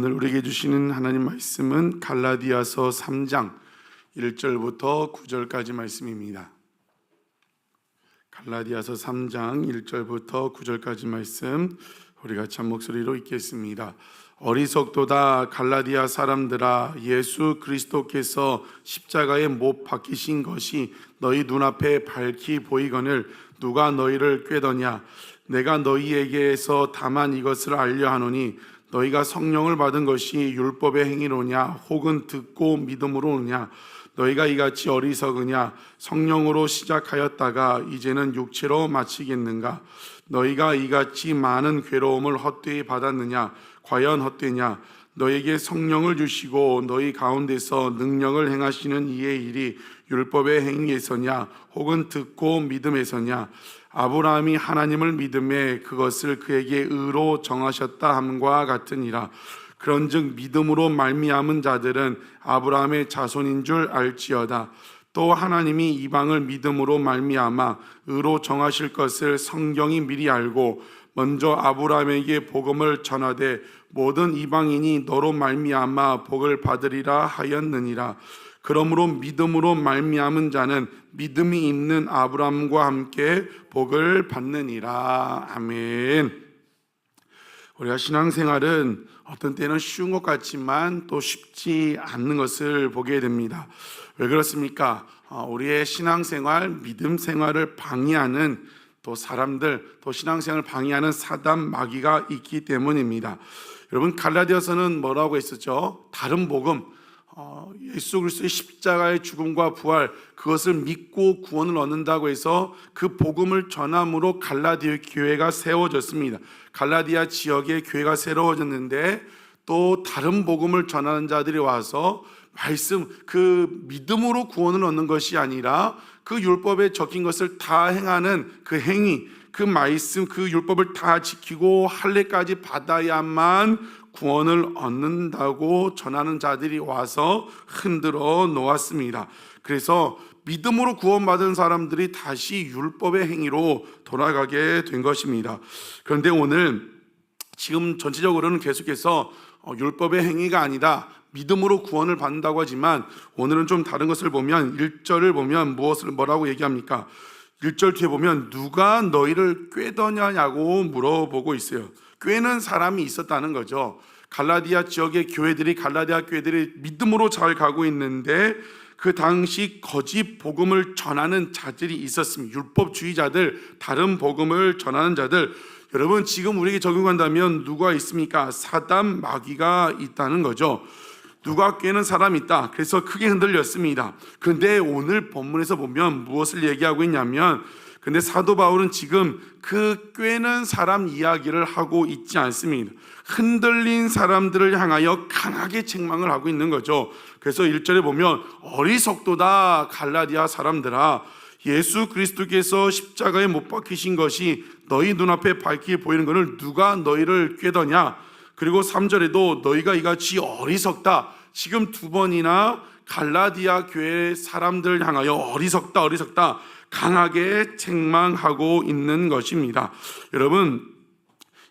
오늘 우리에게 주시는 하나님 말씀은 갈라디아서 3장 1절부터 9절까지 말씀입니다. 갈라디아서 3장 1절부터 9절까지 말씀 우리 같이 한 목소리로 읽겠습니다. 어리석도다 갈라디아 사람들아 예수 그리스도께서 십자가에 못 박히신 것이 너희 눈앞에 밝히 보이거늘 누가 너희를 꾀더냐 내가 너희에게서 다만 이것을 알려 하노니 너희가 성령을 받은 것이 율법의 행위로냐 혹은 듣고 믿음으로 오냐 너희가 이같이 어리석으냐 성령으로 시작하였다가 이제는 육체로 마치겠는가? 너희가 이같이 많은 괴로움을 헛되이 받았느냐 과연 헛되냐? 너에게 성령을 주시고 너희 가운데서 능력을 행하시는 이의 일이 율법의 행위에서냐 혹은 듣고 믿음에서냐 아브라함이 하나님을 믿음에 그것을 그에게 의로 정하셨다 함과 같으니라. 그런즉 믿음으로 말미암은 자들은 아브라함의 자손인 줄 알지어다. 또 하나님이 이방을 믿음으로 말미암아 의로 정하실 것을 성경이 미리 알고 먼저 아브라함에게 복음을 전하되 모든 이방인이 너로 말미암아 복을 받으리라 하였느니라 그러므로 믿음으로 말미암은 자는 믿음이 있는 아브라함과 함께 복을 받느니라 아멘. 우리가 신앙생활은 어떤 때는 쉬운 것 같지만 또 쉽지 않는 것을 보게 됩니다. 왜 그렇습니까? 어, 우리의 신앙생활, 믿음 생활을 방해하는 또 사람들, 또 신앙생활을 방해하는 사단 마귀가 있기 때문입니다. 여러분 갈라디아서는 뭐라고 했었죠? 다른 복음, 어, 예수 그리스도의 십자가의 죽음과 부활 그것을 믿고 구원을 얻는다고 해서 그 복음을 전함으로 갈라디아 교회가 세워졌습니다. 갈라디아 지역에 교회가 새로워졌는데 또 다른 복음을 전하는 자들이 와서 말씀 그 믿음으로 구원을 얻는 것이 아니라 그 율법에 적힌 것을 다 행하는 그 행위 그 말씀 그 율법을 다 지키고 할례까지 받아야만 구원을 얻는다고 전하는 자들이 와서 흔들어 놓았습니다. 그래서 믿음으로 구원받은 사람들이 다시 율법의 행위로 돌아가게 된 것입니다. 그런데 오늘 지금 전체적으로는 계속해서 어, 율법의 행위가 아니다. 믿음으로 구원을 받는다고 하지만 오늘은 좀 다른 것을 보면 1절을 보면 무엇을 뭐라고 얘기합니까? 1절 뒤에 보면 누가 너희를 꾀더냐냐고 물어보고 있어요. 꾀는 사람이 있었다는 거죠. 갈라디아 지역의 교회들이 갈라디아 교회들이 믿음으로 잘 가고 있는데 그 당시 거짓 복음을 전하는 자들이 있었습니다. 율법주의자들, 다른 복음을 전하는 자들. 여러분 지금 우리에게 적용한다면 누가 있습니까? 사단 마귀가 있다는 거죠. 누가 꾀는 사람이 있다. 그래서 크게 흔들렸습니다. 그런데 오늘 본문에서 보면 무엇을 얘기하고 있냐면 근데 사도 바울은 지금 그 꾀는 사람 이야기를 하고 있지 않습니다. 흔들린 사람들을 향하여 강하게 책망을 하고 있는 거죠. 그래서 1절에 보면 어리석도다 갈라디아 사람들아 예수 그리스도께서 십자가에 못 박히신 것이 너희 눈앞에 밝히 보이는 것을 누가 너희를 꾀더냐 그리고 3절에도 너희가 이같이 어리석다 지금 두 번이나 갈라디아 교회 사람들 향하여 어리석다 어리석다 강하게 책망하고 있는 것입니다. 여러분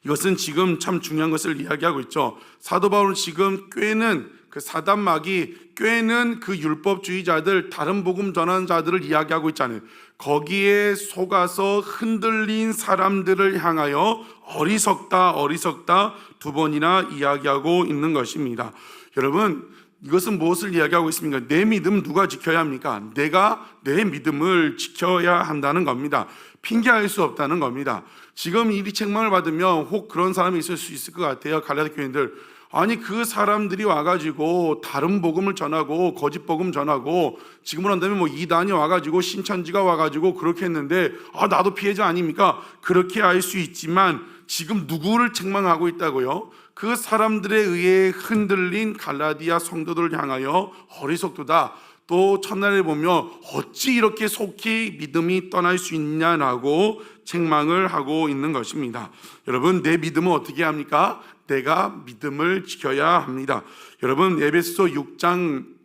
이것은 지금 참 중요한 것을 이야기하고 있죠. 사도 바울은 지금 꾀는 그 사단막이 꾀는 그 율법주의자들 다른 복음 전하는 자들을 이야기하고 있잖아요. 거기에 속아서 흔들린 사람들을 향하여 어리석다 어리석다 두 번이나 이야기하고 있는 것입니다. 여러분 이것은 무엇을 이야기하고 있습니까? 내 믿음 누가 지켜야 합니까? 내가 내 믿음을 지켜야 한다는 겁니다. 핑계할 수 없다는 겁니다. 지금 이 책망을 받으면 혹 그런 사람이 있을 수 있을 것 같아요. 갈라디 교인들. 아니 그 사람들이 와가지고 다른 복음을 전하고 거짓 복음 전하고 지금으로 한다면 뭐 이단이 와가지고 신천지가 와가지고 그렇게 했는데 아 나도 피해자 아닙니까? 그렇게 알 수 있지만 지금 누구를 책망하고 있다고요? 그 사람들에 의해 흔들린 갈라디아 성도들을 향하여 어리석도다. 또 첫날에 보면 어찌 이렇게 속히 믿음이 떠날 수 있냐라고 책망을 하고 있는 것입니다. 여러분 내 믿음은 어떻게 합니까? 내가 믿음을 지켜야 합니다. 여러분 에베소 6장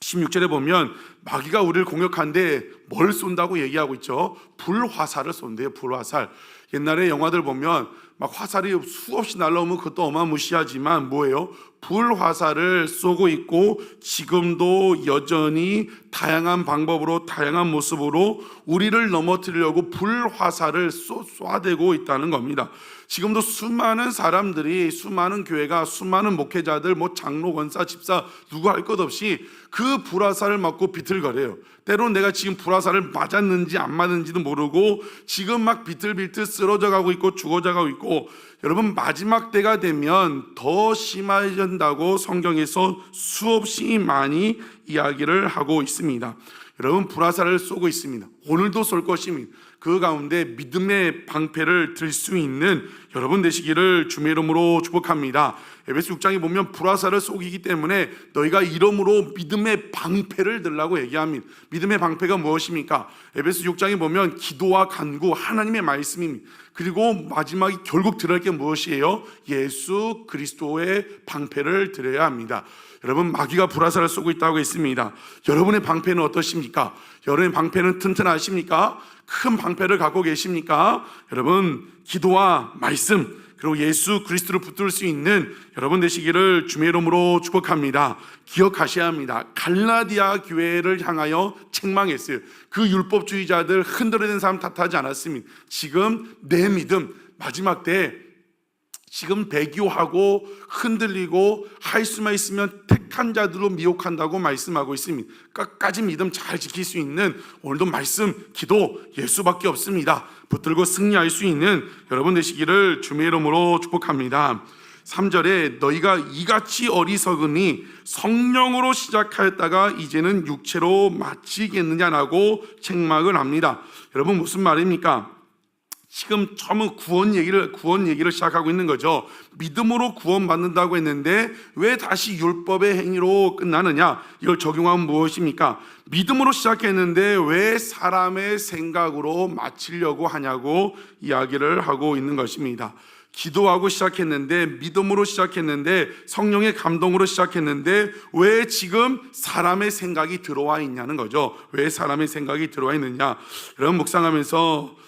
16절에 보면 마귀가 우리를 공격하는데 뭘 쏜다고 얘기하고 있죠? 불화살을 쏜대요. 불화살. 옛날에 영화들 보면 막 화살이 수없이 날라오면 그것도 어마무시하지만 뭐예요? 불화살을 쏘고 있고 지금도 여전히 다양한 방법으로 다양한 모습으로 우리를 넘어뜨리려고 불화살을 쏘, 쏴대고 있다는 겁니다. 지금도 수많은 사람들이 수많은 교회가 수많은 목회자들 뭐 장로 권사 집사 누구 할 것 없이 그 불화살을 맞고 비틀거려요. 때론 내가 지금 불화살을 맞았는지 안 맞는지도 모르고 지금 막 비틀비틀 쓰러져 가고 있고 죽어져 가고 있고 여러분 마지막 때가 되면 더 심해진다고 성경에서 수없이 많이 이야기를 하고 있습니다. 여러분 불화살을 쏘고 있습니다. 오늘도 쏠 것입니다. 그 가운데 믿음의 방패를 들 수 있는 여러분 되시기를 주의 이름으로 축복합니다. 에베소 6장에 보면 불화살을 쏘기기 때문에 너희가 이름으로 믿음의 방패를 들라고 얘기합니다. 믿음의 방패가 무엇입니까? 에베소 6장에 보면 기도와 간구 하나님의 말씀입니다. 그리고 마지막에 결국 들을 게 무엇이에요? 예수 그리스도의 방패를 드려야 합니다. 여러분 마귀가 불화살을 쏘고 있다고 했습니다. 여러분의 방패는 어떠십니까? 여러분의 방패는 튼튼하십니까? 큰 방패를 갖고 계십니까? 여러분 기도와 말씀 그리고 예수 그리스도를 붙들 수 있는 여러분 되시기를 주의 이름으로 축복합니다. 기억하셔야 합니다. 갈라디아 교회를 향하여 책망했어요. 그 율법주의자들 흔들어낸 사람 탓하지 않았습니다. 지금 내 믿음 마지막 때 지금 배교하고 흔들리고 할 수만 있으면 택한 자들로 미혹한다고 말씀하고 있습니다. 끝까지 믿음 잘 지킬 수 있는 오늘도 말씀, 기도, 예수밖에 없습니다. 붙들고 승리할 수 있는 여러분 되시기를 주의 이름으로 축복합니다. 3절에 너희가 이같이 어리석으니 성령으로 시작하였다가 이제는 육체로 마치겠느냐라고 책망을 합니다. 여러분 무슨 말입니까? 지금 처음 구원 얘기를 구원 얘기를 시작하고 있는 거죠. 믿음으로 구원 받는다고 했는데 왜 다시 율법의 행위로 끝나느냐? 이걸 적용하면 무엇입니까? 믿음으로 시작했는데 왜 사람의 생각으로 마치려고 하냐고 이야기를 하고 있는 것입니다. 기도하고 시작했는데 믿음으로 시작했는데 성령의 감동으로 시작했는데 왜 지금 사람의 생각이 들어와 있냐는 거죠. 왜 사람의 생각이 들어와 있느냐? 여러분 묵상하면서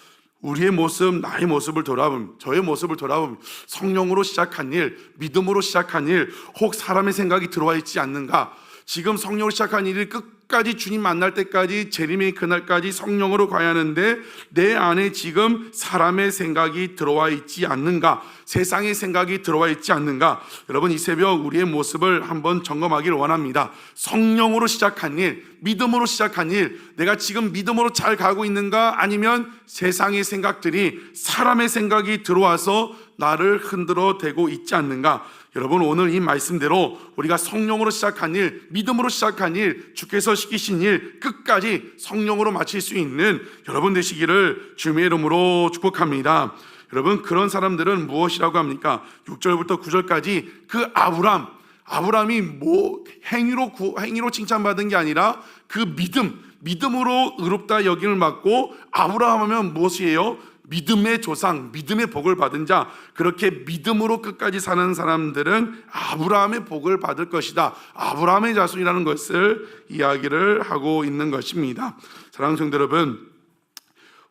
우리의 모습, 나의 모습을 돌아보면, 저의 모습을 돌아보면 성령으로 시작한 일, 믿음으로 시작한 일, 혹 사람의 생각이 들어와 있지 않는가? 지금 성령으로 시작한 일이 끝 까지 주님 만날 때까지 재림의 그날까지 성령으로 가야 하는데 내 안에 지금 사람의 생각이 들어와 있지 않는가? 세상의 생각이 들어와 있지 않는가? 여러분 이 새벽 우리의 모습을 한번 점검하기를 원합니다. 성령으로 시작한 일, 믿음으로 시작한 일, 내가 지금 믿음으로 잘 가고 있는가? 아니면 세상의 생각들이 사람의 생각이 들어와서 나를 흔들어 대고 있지 않는가? 여러분 오늘 이 말씀대로 우리가 성령으로 시작한 일, 믿음으로 시작한 일, 주께서 시키신 일 끝까지 성령으로 마칠 수 있는 여러분 되시기를 주님의 이름으로 축복합니다. 여러분 그런 사람들은 무엇이라고 합니까? 6절부터 9절까지 그 아브람 아브람이 뭐 행위로 구, 행위로 칭찬받은 게 아니라 그 믿음 믿음으로 의롭다 여김을 받고 아브라함 하면 무엇이에요? 믿음의 조상, 믿음의 복을 받은 자, 그렇게 믿음으로 끝까지 사는 사람들은 아브라함의 복을 받을 것이다. 아브라함의 자손이라는 것을 이야기를 하고 있는 것입니다. 사랑하는 성도 여러분,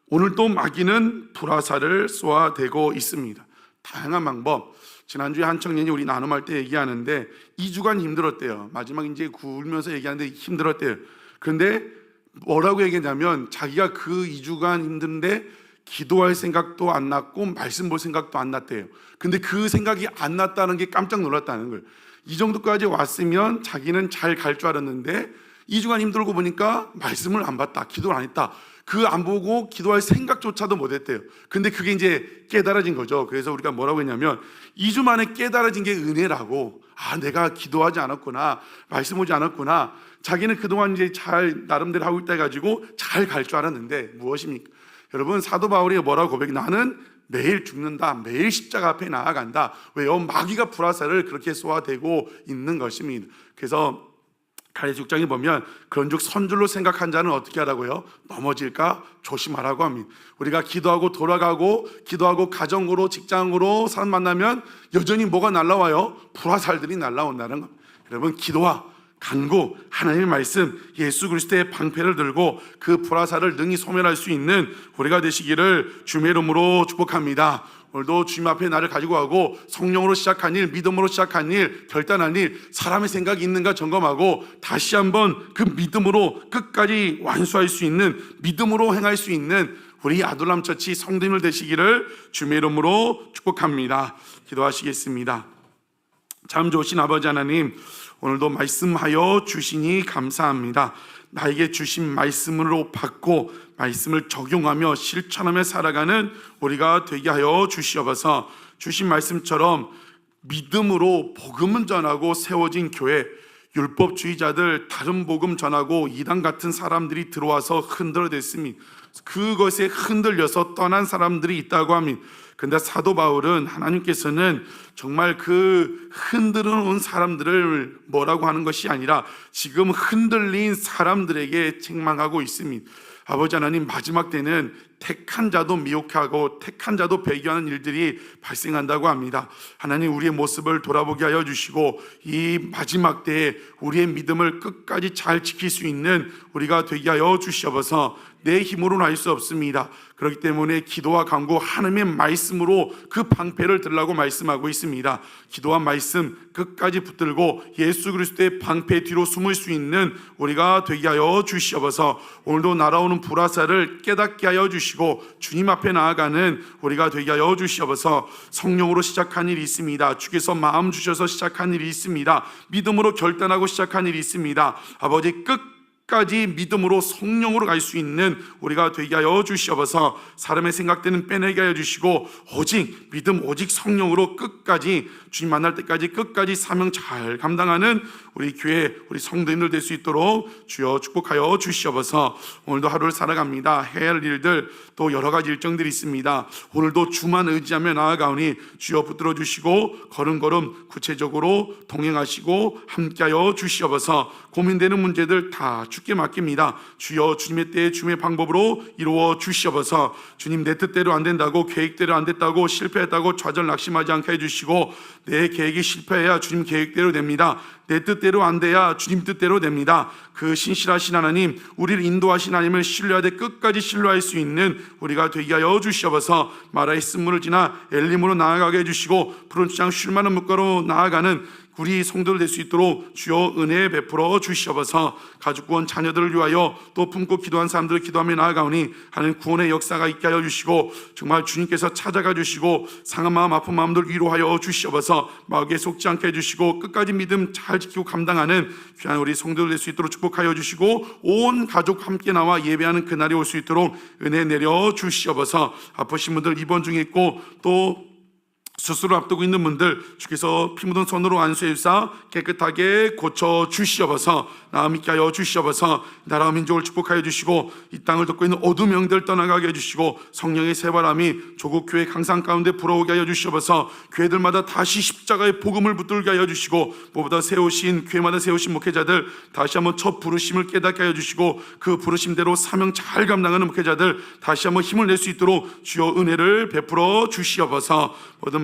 오늘 또 마귀는 불화살을 쏘아대고 있습니다. 다양한 방법. 지난주에 한 청년이 우리 나눔할 때 얘기하는데 2주간 힘들었대요. 마지막 이제 굴면서 얘기하는데 힘들었대요. 그런데 뭐라고 얘기했냐면 자기가 그 2주간 힘든데 기도할 생각도 안 났고 말씀 볼 생각도 안 났대요. 근데 그 생각이 안 났다는 게 깜짝 놀랐다는 거예요. 이 정도까지 왔으면 자기는 잘 갈 줄 알았는데 2주간 힘들고 보니까 말씀을 안 봤다. 기도를 안 했다. 그 안 보고 기도할 생각조차도 못 했대요. 근데 그게 이제 깨달아진 거죠. 그래서 우리가 뭐라고 했냐면 2주 만에 깨달아진 게 은혜라고. 아, 내가 기도하지 않았구나. 말씀 오지 않았구나. 자기는 그동안 이제 잘 나름대로 하고 있다 해가지고 잘 갈 줄 알았는데 무엇입니까? 여러분 사도 바울이 뭐라고 고백? 나는 매일 죽는다. 매일 십자가 앞에 나아간다. 왜요? 마귀가 불화살을 그렇게 쏘아대고 있는 것입니다. 그래서 가레스 6장에 보면 그런즉 선줄로 생각한 자는 어떻게 하라고요? 넘어질까 조심하라고 합니다. 우리가 기도하고 돌아가고 기도하고 가정으로 직장으로 사람 만나면 여전히 뭐가 날라와요? 불화살들이 날라온다는 것. 여러분 기도와 간구, 하나님의 말씀, 예수 그리스도의 방패를 들고 그 불화살을 능히 소멸할 수 있는 우리가 되시기를 주의 이름으로 축복합니다. 오늘도 주님 앞에 나를 가지고 가고 성령으로 시작한 일, 믿음으로 시작한 일, 결단한 일, 사람의 생각이 있는가 점검하고 다시 한번 그 믿음으로 끝까지 완수할 수 있는 믿음으로 행할 수 있는 우리 아둘람 처치 성도님을 되시기를 주의 이름으로 축복합니다. 기도하시겠습니다. 참 좋으신 아버지 하나님, 오늘도 말씀하여 주시니 감사합니다. 나에게 주신 말씀으로 받고 말씀을 적용하며 실천하며 살아가는 우리가 되게 하여 주시옵소서. 주신 말씀처럼 믿음으로 복음은 전하고 세워진 교회 율법주의자들 다른 복음 전하고 이단 같은 사람들이 들어와서 흔들어댔습니다. 그것에 흔들려서 떠난 사람들이 있다고 합니다. 근데 사도 바울은 하나님께서는 정말 그 흔들어 놓은 사람들을 뭐라고 하는 것이 아니라 지금 흔들린 사람들에게 책망하고 있습니다. 아버지 하나님 마지막 때는 택한 자도 미혹하고 택한 자도 배교하는 일들이 발생한다고 합니다. 하나님 우리의 모습을 돌아보게 하여 주시고 이 마지막 때에 우리의 믿음을 끝까지 잘 지킬 수 있는 우리가 되게 하여 주시옵소서. 내 힘으로는 알수 없습니다. 그렇기 때문에 기도와 간구 하나님의 말씀으로 그 방패를 들라고 말씀하고 있습니다. 기도와 말씀 끝까지 붙들고 예수 그리스도의 방패 뒤로 숨을 수 있는 우리가 되게 하여 주시옵소서. 오늘도 날아오는 불화살을 깨닫게 하여 주시고 주님 앞에 나아가는 우리가 되게 하여 주시옵소서. 성령으로 시작한 일이 있습니다. 주께서 마음 주셔서 시작한 일이 있습니다. 믿음으로 결단하고 시작한 일이 있습니다. 아버지 끝 까지 믿음으로 성령으로 갈 수 있는 우리가 되게 하여 주시옵소서. 사람의 생각되는 빼내게 하여 주시고 오직 믿음 오직 성령으로 끝까지 주님 만날 때까지 끝까지 사명 잘 감당하는 우리 교회 우리 성도님들 될 수 있도록 주여 축복하여 주시옵소서. 오늘도 하루를 살아갑니다. 해야 할 일들 또 여러 가지 일정들이 있습니다. 오늘도 주만 의지하며 나아가오니 주여 붙들어 주시고 걸음걸음 구체적으로 동행하시고 함께하여 주시옵소서. 고민되는 문제들 다 주께 맡깁니다. 주여 주님의 때에 주님의 방법으로 이루어 주시옵소서. 주님 내 뜻대로 안 된다고 계획대로 안 됐다고 실패했다고 좌절 낙심하지 않게 해주시고 내 계획이 실패해야 주님 계획대로 됩니다. 내 뜻대로 안 돼야 주님 뜻대로 됩니다. 그 신실하신 하나님, 우리를 인도하신 하나님을 신뢰하되 끝까지 신뢰할 수 있는 우리가 되게 하여 주시옵소서. 마라의 쓴물을 지나 엘림으로 나아가게 해주시고 푸른 추장 쉴만한 물가로 나아가는 우리 성도들 될 수 있도록 주여 은혜 베풀어 주시옵소서. 가족 구원 자녀들을 위하여 또 품고 기도한 사람들을 기도하며 나아가오니 하는 구원의 역사가 있게 하여 주시고 정말 주님께서 찾아가 주시고 상한 마음 아픈 마음들 위로하여 주시옵소서. 마귀에 속지 않게 해주시고 끝까지 믿음 잘 지키고 감당하는 귀한 우리 성도들 될 수 있도록 축복하여 주시고 온 가족 함께 나와 예배하는 그날이 올 수 있도록 은혜 내려 주시옵소서. 아프신 분들 입원 중에 있고 또 수술을 앞두고 있는 분들 주께서 피 묻은 손으로 안수해 주사 깨끗하게 고쳐 주시옵소서 나음 있게 하여 주시옵소서 나라와 민족을 축복하여 주시고 이 땅을 덮고 있는 어둠 영들 떠나가게 해 주시고 성령의 새바람이 조국 교회 강상 가운데 불어오게 하여 주시옵소서 교회들마다 다시 십자가의 복음을 붙들게 하여 주시고 무엇보다 세우신 교회마다 세우신 목회자들 다시 한번 첫 부르심을 깨닫게 하여 주시고 그 부르심대로 사명 잘 감당하는 목회자들 다시 한번 힘을 낼 수 있도록 주여 은혜를 베풀어 주시옵소서 모든